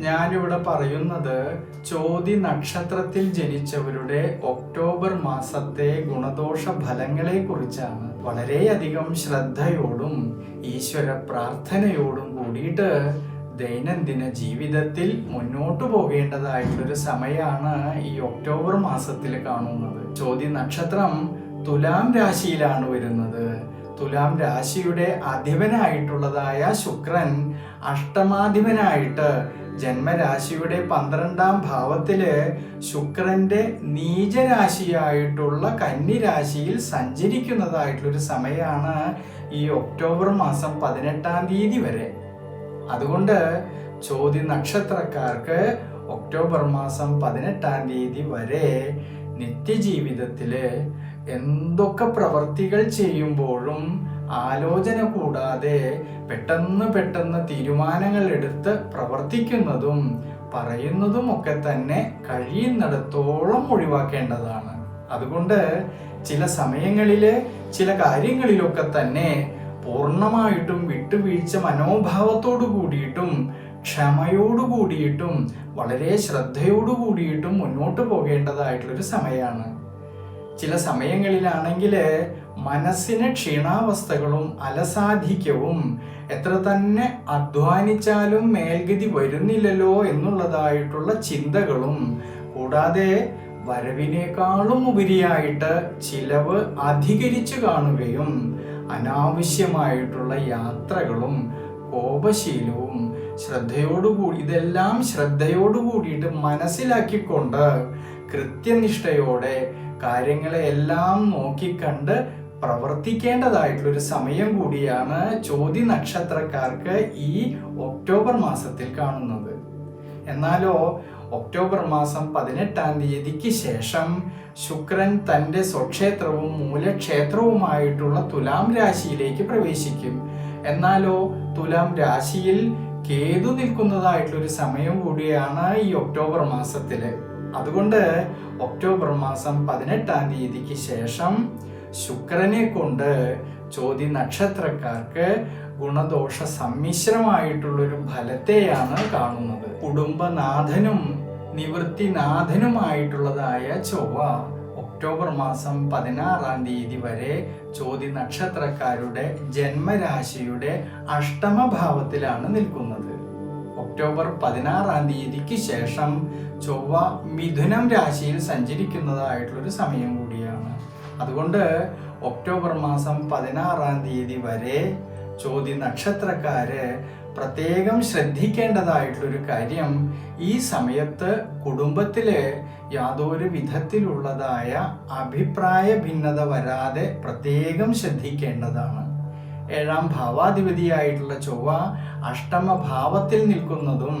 ഞാനിവിടെ പറയുന്നത് ചോതി നക്ഷത്രത്തിൽ ജനിച്ചവരുടെ ഒക്ടോബർ മാസത്തെ ഗുണദോഷ ഫലങ്ങളെ കുറിച്ചാണ് വളരെയധികം ശ്രദ്ധയോടും ഈശ്വര പ്രാർത്ഥനയോടും കൂടിയിട്ട് ദൈനംദിന ജീവിതത്തിൽ മുന്നോട്ടു പോകേണ്ടതായിട്ടുള്ളൊരു സമയമാണ് ഈ ഒക്ടോബർ മാസത്തിൽ കാണുന്നത്. ചോതി നക്ഷത്രം തുലാം രാശിയിലാണ് വരുന്നത്. തുലാം രാശിയുടെ അധിപനായിട്ടുള്ളതായ ശുക്രൻ അഷ്ടമാധിപനായിട്ട് ജന്മരാശിയുടെ പന്ത്രണ്ടാം ഭാവത്തിൽ ശുക്രന്റെ നീചരാശിയായിട്ടുള്ള കന്നിരാശിയിൽ സഞ്ചരിക്കുന്നതായിട്ടുള്ളൊരു സമയമാണ് ഈ ഒക്ടോബർ മാസം പതിനെട്ടാം തീയതി വരെ. അതുകൊണ്ട് ചോദ്യ നക്ഷത്രക്കാർക്ക് ഒക്ടോബർ മാസം പതിനെട്ടാം തീയതി വരെ നിത്യജീവിതത്തിൽ എന്തൊക്കെ പ്രവർത്തികൾ ചെയ്യുമ്പോഴും ആലോചന കൂടാതെ പെട്ടെന്ന് പെട്ടെന്ന് തീരുമാനങ്ങൾ എടുത്ത് പ്രവർത്തിക്കുന്നതും പറയുന്നതും ഒക്കെ തന്നെ കഴിയുന്നിടത്തോളം ഒഴിവാക്കേണ്ടതാണ്. അതുകൊണ്ട് ചില സമയങ്ങളിൽ ചില കാര്യങ്ങളിലൊക്കെ തന്നെ പൂർണമായിട്ടും വിട്ടുവീഴ്ച മനോഭാവത്തോടു കൂടിയിട്ടും ക്ഷമയോടു കൂടിയിട്ടും വളരെ ശ്രദ്ധയോടു കൂടിയിട്ടും മുന്നോട്ട് പോകേണ്ടതായിട്ടുള്ളൊരു സമയമാണ്. ചില സമയങ്ങളിലാണെങ്കിൽ മനസ്സിന് ക്ഷീണാവസ്ഥകളും അലസാധിക്യവും എത്ര തന്നെ അധ്വാനിച്ചാലും മേൽഗതി വരുന്നില്ലല്ലോ എന്നുള്ളതായിട്ടുള്ള ചിന്തകളും കൂടാതെ വരവിനേക്കാളും ഉപരിയായിട്ട് ചിലവ് അധികരിച്ചു കാണുകയും അനാവശ്യമായിട്ടുള്ള യാത്രകളും കോപശീലവും ശ്രദ്ധയോടുകൂടി ഇതെല്ലാം ശ്രദ്ധയോടുകൂടിയിട്ട് മനസ്സിലാക്കിക്കൊണ്ട് കൃത്യനിഷ്ഠയോടെ കാര്യങ്ങളെ എല്ലാം നോക്കിക്കണ്ട് പ്രവർത്തിക്കേണ്ടതായിട്ടുള്ളൊരു സമയം കൂടിയാണ് ചോദ്യ നക്ഷത്രക്കാർക്ക് ഈ ഒക്ടോബർ മാസത്തിൽ കാണുന്നത്. എന്നാലോ ഒക്ടോബർ മാസം പതിനെട്ടാം തീയതിക്ക് ശേഷം ശുക്രൻ തന്റെ സ്വക്ഷേത്രവും മൂലക്ഷേത്രവുമായിട്ടുള്ള തുലാം രാശിയിലേക്ക് പ്രവേശിക്കും. എന്നാലോ തുലാം രാശിയിൽ കേതു നിൽക്കുന്നതായിട്ടുള്ള ഒരു സമയം കൂടിയാണ് ഈ ഒക്ടോബർ മാസത്തിൽ. അതുകൊണ്ട് ഒക്ടോബർ മാസം പതിനെട്ടാം തീയതിക്ക് ശേഷം ശുക്രനെ കൊണ്ട് ചോദ്യ നക്ഷത്രക്കാർക്ക് ഗുണദോഷ സമ്മിശ്രമായിട്ടുള്ളൊരു ഫലത്തെയാണ് കാണുന്നത്. കുടുംബനാഥനും നിവൃത്തിനാഥനുമായിട്ടുള്ളതായ ചൊവ്വ ഒക്ടോബർ മാസം പതിനാറാം തീയതി വരെ ചോതി നക്ഷത്രക്കാരുടെ ജന്മരാശിയുടെ അഷ്ടമഭാവത്തിലാണ് നിൽക്കുന്നത്. ഒക്ടോബർ പതിനാറാം തീയതിക്ക് ശേഷം ചൊവ്വ മിഥുനം രാശിയിൽ സഞ്ചരിക്കുന്നതായിട്ടുള്ളൊരു സമയം കൂടിയാണ്. അതുകൊണ്ട് ഒക്ടോബർ മാസം പതിനാറാം തീയതി വരെ ചോദ്യ നക്ഷത്രക്കാര് പ്രത്യേകം ശ്രദ്ധിക്കേണ്ടതായിട്ടുള്ളൊരു കാര്യം ഈ സമയത്ത് കുടുംബത്തിൽ യാതൊരു വിധത്തിലുള്ളതായ അഭിപ്രായ ഭിന്നത വരാതെ പ്രത്യേകം ശ്രദ്ധിക്കേണ്ടതാണ്. ഏഴാം ഭാവാധിപതിയായിട്ടുള്ള ചൊവ്വ അഷ്ടമ ഭാവത്തിൽ നിൽക്കുന്നതും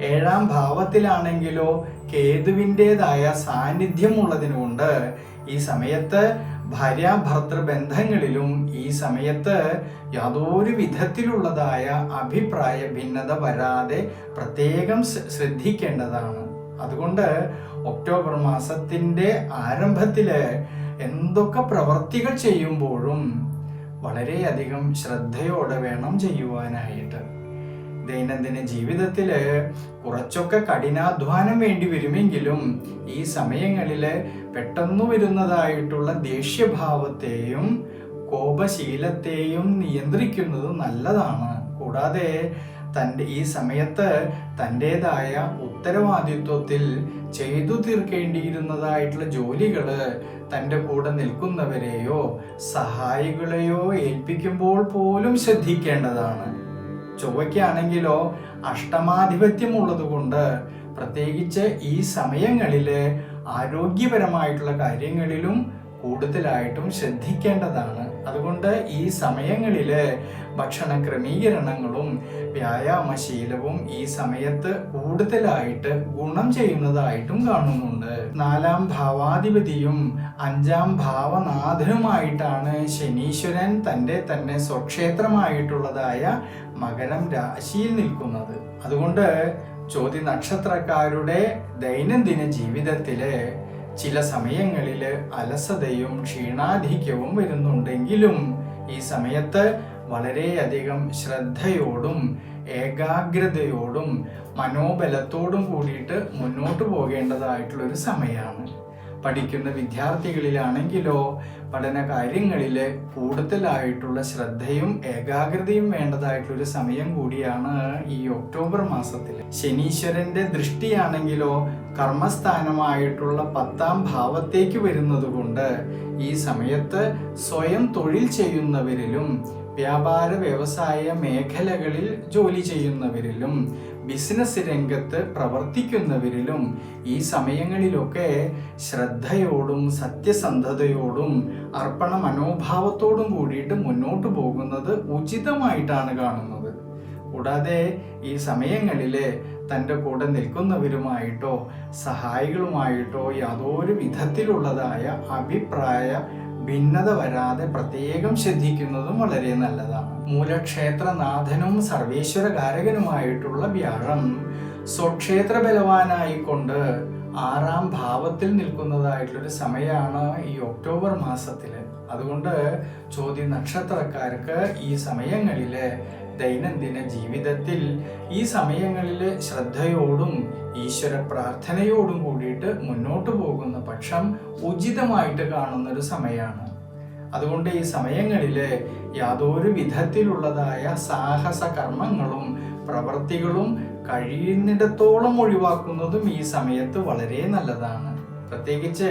ഏഴാം ഭാവത്തിലാണെങ്കിലോ കേതുവിന്റെതായ സാന്നിധ്യമുള്ളതിനുകൊണ്ട് ഈ സമയത്ത് ഭാര്യ ഭർത്തൃ ബന്ധങ്ങളിലും ഈ സമയത്ത് യാതൊരു വിധത്തിലുള്ളതായ അഭിപ്രായ ഭിന്നത വരാതെ പ്രത്യേകം ശ്രദ്ധിക്കേണ്ടതാണ്. അതുകൊണ്ട് ഒക്ടോബർ മാസത്തിന്റെ ആരംഭത്തിൽ എന്തൊക്കെ പ്രവർത്തികൾ ചെയ്യുമ്പോഴും വളരെയധികം ശ്രദ്ധയോടെ വേണം ചെയ്യുവാനായിട്ട്. ദൈനംദിന ജീവിതത്തിൽ കുറച്ചൊക്കെ കഠിനാധ്വാനം വേണ്ടി വരുമെങ്കിലും ഈ സമയങ്ങളിൽ പെട്ടെന്ന് വരുന്നതായിട്ടുള്ള ദേഷ്യഭാവത്തെയും കോപശീലത്തെയും നിയന്ത്രിക്കുന്നത് നല്ലതാണ്. കൂടാതെ തന്റെ ഈ സമയത്ത് തന്റെതായ ഉത്തരവാദിത്വത്തിൽ ചെയ്തു തീർക്കേണ്ടിയിരുന്നതായിട്ടുള്ള ജോലികൾ തന്റെ കൂടെ നിൽക്കുന്നവരെയോ സഹായികളെയോ ഏൽപ്പിക്കുമ്പോൾ പോലും ശ്രദ്ധിക്കേണ്ടതാണ്. ചൊവ്വയ്ക്കാണെങ്കിലോ അഷ്ടമാധിപത്യമുള്ളത് കൊണ്ട് പ്രത്യേകിച്ച് ഈ സമയങ്ങളിൽ ആരോഗ്യപരമായിട്ടുള്ള കാര്യങ്ങളിലും കൂടുതലായിട്ടും ശ്രദ്ധിക്കേണ്ടതാണ്. അതുകൊണ്ട് ഈ സമയങ്ങളിൽ ഭക്ഷണ ക്രമീകരണങ്ങളും വ്യായാമശീലവും ഈ സമയത്ത് കൂടുതലായിട്ട് ഗുണം ചെയ്യുന്നതായിട്ടും കാണുന്നുണ്ട്. നാലാം ഭാവാധിപതിയും അഞ്ചാം ഭാവനാഥനുമായിട്ടാണ് ശനീശ്വരൻ തന്റെ തന്നെ സ്വക്ഷേത്രമായിട്ടുള്ളതായ മകരം രാശിയിൽ നിൽക്കുന്നത്. അതുകൊണ്ട് ചോദ്യ നക്ഷത്രക്കാരുടെ ദൈനംദിന ജീവിതത്തിൽ ചില സമയങ്ങളിൽ അലസതയും ക്ഷീണാധിക്യവും വരുന്നുണ്ടെങ്കിലും ഈ സമയത്ത് വളരെയധികം ശ്രദ്ധയോടും ഏകാഗ്രതയോടും മനോബലത്തോടും കൂടിയിട്ട് മുന്നോട്ട് പോകേണ്ടതായിട്ടുള്ളൊരു സമയമാണ്. പഠിക്കുന്ന വിദ്യാർത്ഥികളിലാണെങ്കിലോ പഠന കാര്യങ്ങളിൽ കൂടുതലായിട്ടുള്ള ശ്രദ്ധയും ഏകാഗ്രതയും വേണ്ടതായിട്ടുള്ള ഒരു സമയം കൂടിയാണ് ഈ ഒക്ടോബർ മാസത്തിൽ ശനീശ്വരന്റെ ദൃഷ്ടിയാണെങ്കിലോ കർമ്മസ്ഥാനമായിട്ടുള്ള പത്താം ഭാവത്തേക്ക് വരുന്നതുകൊണ്ട് ഈ സമയത്ത് സ്വയം തൊഴിൽ ചെയ്യുന്നവരിലും വ്യാപാര വ്യവസായ മേഖലകളിൽ ജോലി ചെയ്യുന്നവരിലും ബിസിനസ് രംഗത്ത് പ്രവർത്തിക്കുന്നവരിലും ഈ സമയങ്ങളിലൊക്കെ ശ്രദ്ധയോടും സത്യസന്ധതയോടും അർപ്പണ മനോഭാവത്തോടും കൂടിയിട്ട് മുന്നോട്ട് പോകുന്നത് ഉചിതമായിട്ടാണ് കാണുന്നത്. കൂടാതെ ഈ സമയങ്ങളിൽ തന്റെ കൂടെ നിൽക്കുന്നവരുമായിട്ടോ സഹായികളുമായിട്ടോ യാതൊരു വിധത്തിലുള്ളതായ അഭിപ്രായ ഭിന്നത വരാതെ പ്രത്യേകം ശ്രദ്ധിക്കുന്നതും വളരെ നല്ലതാണ്. മൂലക്ഷേത്രനാഥനും സർവേശ്വരകാരകനുമായിട്ടുള്ള വ്യാഴം സ്വക്ഷേത്ര ബലവാനായിക്കൊണ്ട് ആറാം ഭാവത്തിൽ നിൽക്കുന്നതായിട്ടുള്ളൊരു സമയമാണ് ഈ ഒക്ടോബർ മാസത്തിൽ അതുകൊണ്ട് ചോദ്യ നക്ഷത്രക്കാർക്ക് ഈ സമയങ്ങളിൽ ദൈനംദിന ജീവിതത്തിൽ ഈ സമയങ്ങളിൽ ശ്രദ്ധയോടും ഈശ്വര പ്രാർത്ഥനയോടും കൂടിയിട്ട് മുന്നോട്ട് പോകുന്ന പക്ഷം ഉചിതമായിട്ട് കാണുന്ന ഒരു സമയമാണ് അതുകൊണ്ട് ഈ സമയങ്ങളിൽ യാതൊരു വിധത്തിലുള്ളതായ സാഹസ കർമ്മങ്ങളും പ്രവൃത്തികളും കഴിയുന്നിടത്തോളം ഒഴിവാക്കുന്നതും ഈ സമയത്ത് വളരെ നല്ലതാണ്. പ്രത്യേകിച്ച്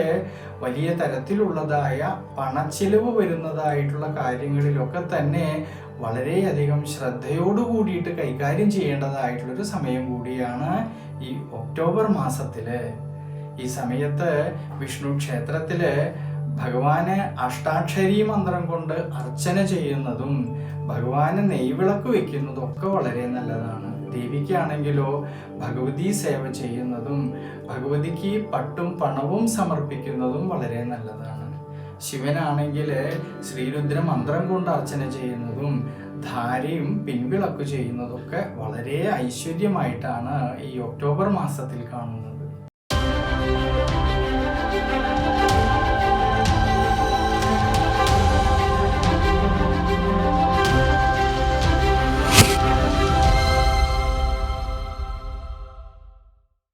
വലിയ തരത്തിലുള്ളതായ പണച്ചിലവ് വരുന്നതായിട്ടുള്ള കാര്യങ്ങളിലൊക്കെ തന്നെ വളരെയധികം ശ്രദ്ധയോടു കൂടിയിട്ട് കൈകാര്യം ചെയ്യേണ്ടതായിട്ടുള്ളൊരു സമയം കൂടിയാണ് ഈ ഒക്ടോബർ മാസത്തിൽ ഈ സമയത്ത് വിഷ്ണു ക്ഷേത്രത്തിൽ ഭഗവാന് അഷ്ടാക്ഷരി മന്ത്രം കൊണ്ട് അർച്ചന ചെയ്യുന്നതും ഭഗവാന് നെയ്വിളക്ക് വെക്കുന്നതും ഒക്കെ വളരെ നല്ലതാണ്. ദേവിക്കാണെങ്കിലോ ഭഗവതി സേവ ചെയ്യുന്നതും ഭഗവതിക്ക് പട്ടും പണവും സമർപ്പിക്കുന്നതും വളരെ നല്ലതാണ്. ശിവനാണെങ്കിൽ ശ്രീരുദ്ര മന്ത്രം കൊണ്ട് അർച്ചന ചെയ്യുന്നതും ധാരയും പിൻവിളക്ക് ചെയ്യുന്നതൊക്കെ വളരെ ഐശ്വര്യമായിട്ടാണ് ഈ ഒക്ടോബർ മാസത്തിൽ കാണുന്നത്.